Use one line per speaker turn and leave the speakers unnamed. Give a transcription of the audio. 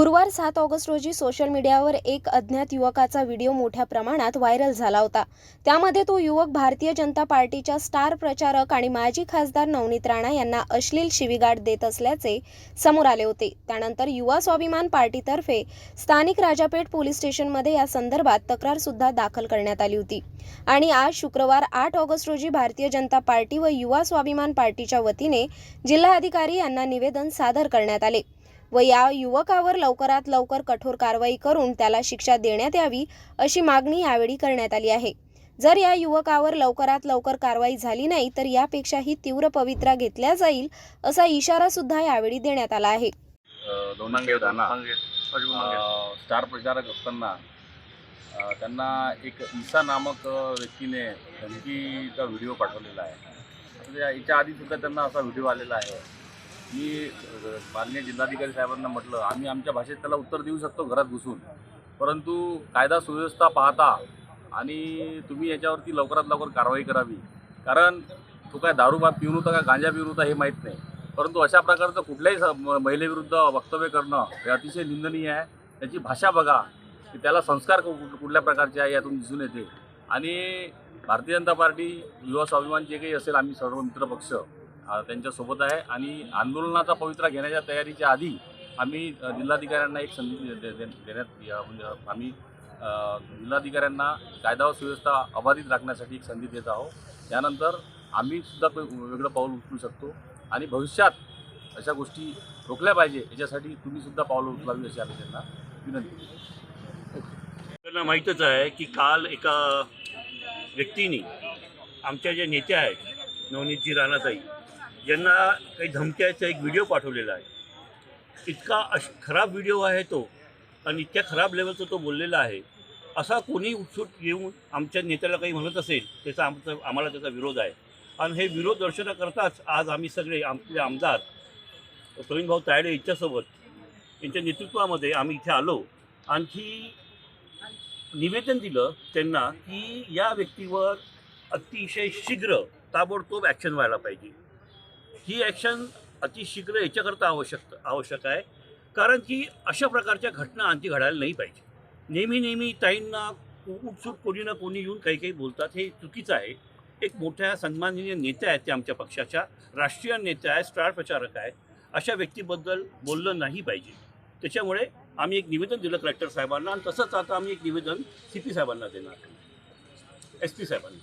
गुरुवार सात ऑगस्ट रोजी सोशल मीडियावर एक अज्ञात युवकाचा व्हिडिओ मोठ्या प्रमाणात व्हायरल झाला होता. त्यामध्ये तो युवक भारतीय जनता पार्टीच्या स्टार प्रचारक आणि माजी खासदार नवनीत राणा यांना अश्लील शिवीगाठ देत असल्याचे समोर आले होते. त्यानंतर युवा स्वाभिमान पार्टीतर्फे स्थानिक राजापेठ पोलीस स्टेशनमध्ये या संदर्भात तक्रार सुद्धा दाखल करण्यात आली होती. आणि आज शुक्रवार आठ ऑगस्ट रोजी भारतीय जनता पार्टी व युवा स्वाभिमान पार्टीच्या वतीने जिल्हाधिकारी यांना निवेदन सादर करण्यात आले. व या युवकावर लवकरात लवकर कठोर कारवाई करून त्याला शिक्षा देण्यात यावी अशी मागणी यावेळी करण्यात आली आहे. जर या युवकावर लवकरात लवकर कारवाई झाली नाही तर यापेक्षाही तीव्र पवित्रा घेतल्या जाईल असा इशारा सुद्धा यावेळी देण्यात आला आहे.
स्टार प्रचारक असताना त्यांना एक ईसा नामक व्यक्तीने धमकीचा व्हिडिओ पाठवलेला आहे. याच्या आधी सुद्धा त्यांना असा व्हिडिओ आलेला आहे. मी माननीय जिल्हाधिकारी साहेबांना म्हटलं आम्ही आमच्या भाषेत त्याला उत्तर देऊ शकतो घरात घुसून. परंतु कायदा सुव्यवस्था पाहता आणि तुम्ही याच्यावरती लवकरात लवकर कारवाई करावी. कारण तो काय दारू बा पिऊन होता का गांजा पिऊन होता हे माहीत नाही. परंतु अशा प्रकारचं कुठल्याही स- महिलेविरुद्ध वक्तव्य करणं हे अतिशय निंदनीय आहे. त्याची भाषा बघा की त्याला संस्कार कु- कुठल्या प्रकारचे आहे यातून दिसून येते. आणि भारतीय जनता पार्टी युवा स्वाभिमान जे काही असेल आम्ही सर्व मित्रपक्ष त्यांच्यासोबत आहे. आणि आंदोलनाचा पवित्रा घेण्याच्या तयारीच्या आधी आम्ही जिल्हाधिकाऱ्यांना एक संधी दे- दे- दे- देण्यात या- म्हणजे आम्ही जिल्हाधिकाऱ्यांना कायदा व सुव्यवस्था अबाधित राखण्यासाठी एक संधी देत आहोत. त्यानंतर आम्ही सुद्धा वेगळं पाऊल उचलू शकतो. आणि भविष्यात अशा गोष्टी रोखल्या पाहिजे याच्यासाठी तुम्ही सुद्धा पावलं उचलावी अशी आम्ही त्यांना विनंती
त्यांना माहीतच आहे की काल एका व्यक्तीने आमच्या ज्या नेत्या आहेत नवनीतजी राणाताई यांना काही धमक्याचा एक व्हिडिओ पाठवलेला आहे. इतका अश खराब व्हिडिओ आहे तो आणि इतक्या खराब लेवलचा तो बोललेला आहे. असा कोणी उत्सुक येऊन आमच्या नेत्याला काही म्हणत असेल त्याचा आमचा आम्हाला त्याचा विरोध आहे. आणि हे विरोध दर्शनाकरताच आज आम्ही सगळे आमचे आमदार प्रवीणभाऊ तायडे यांच्यासोबत यांच्या नेतृत्वामध्ये आम्ही इथे आलो. आणखी निवेदन दिलं त्यांना की या व्यक्तीवर अतिशय शीघ्र ताबडतोब ॲक्शन व्हायला पाहिजे. ही ॲक्शन अतिशीघ्र याच्याकरता आवश्यक आवश्यक आहे. कारण की अशा प्रकारच्या घटना आणखी घडायला नाही पाहिजे. नेहमी नेहमी ताईंना उठसूट कोणी ना कोणी येऊन काही काही बोलतात हे चुकीचं आहे. एक मोठ्या सन्माननीय नेत्या आहेत त्या आमच्या पक्षाच्या राष्ट्रीय नेत्या आहेत स्टार प्रचारक आहेत. अशा व्यक्तीबद्दल बोललं नाही पाहिजे. त्याच्यामुळे आम्ही एक निवेदन दिलं कलेक्टर साहेबांना आणि तसंच आता आम्ही एक निवेदन सी पी साहेबांना देणार. एस पी साहेबांना.